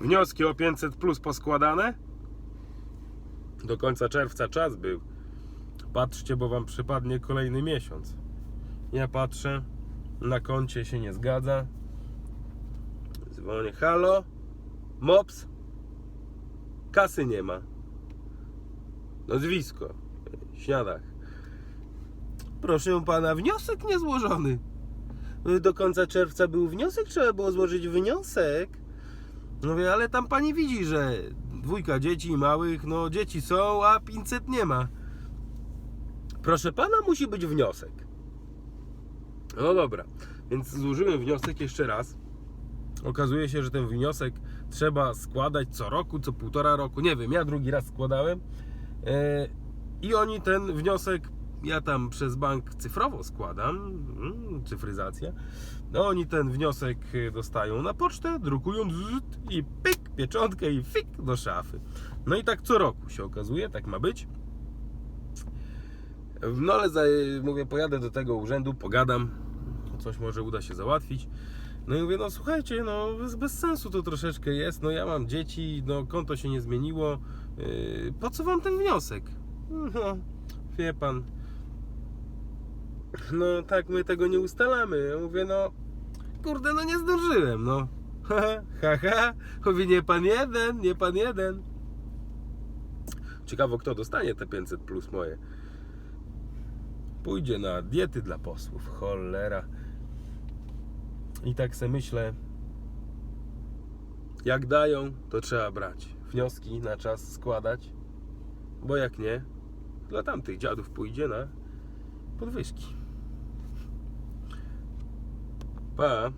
Wnioski o 500 plus poskładane. Do końca czerwca czas był. Patrzcie, bo wam przypadnie kolejny miesiąc. Ja patrzę, na koncie się nie zgadza. Dzwonię, halo, mops, kasy nie ma. Nazwisko, śniadach. Proszę pana, wniosek niezłożony. Do końca czerwca był wniosek, trzeba było złożyć wniosek. No mówię, ale tam pani widzi, że dwójka dzieci małych, no dzieci są, a 500 nie ma. Proszę pana, musi być wniosek. No dobra, więc złożyłem wniosek jeszcze raz. Okazuje się, że ten wniosek trzeba składać co roku, co półtora roku. Nie wiem, ja drugi raz składałem. E, I oni ten wniosek, ja tam przez bank cyfrowo składam, mm, cyfryzacja. No oni ten wniosek e, dostają na pocztę, drukują i pyk, pieczątkę i fik do szafy. No i tak co roku się okazuje, tak ma być. No ale za, mówię, pojadę do tego urzędu, pogadam, coś może uda się załatwić. No i mówię, no słuchajcie, no bez, bez sensu to troszeczkę jest, no ja mam dzieci, no konto się nie zmieniło, yy, po co wam ten wniosek? No, wie pan, no tak my tego nie ustalamy. Ja mówię, no kurde, no nie zdążyłem, no. Ha, ha, ha. Mówi, nie pan jeden, nie pan jeden. Ciekawo, kto dostanie te 500 plus moje. Pójdzie na diety dla posłów, cholera. I tak se myślę, jak dają, to trzeba brać. Wnioski na czas składać, bo jak nie, dla tamtych dziadów pójdzie na podwyżki. but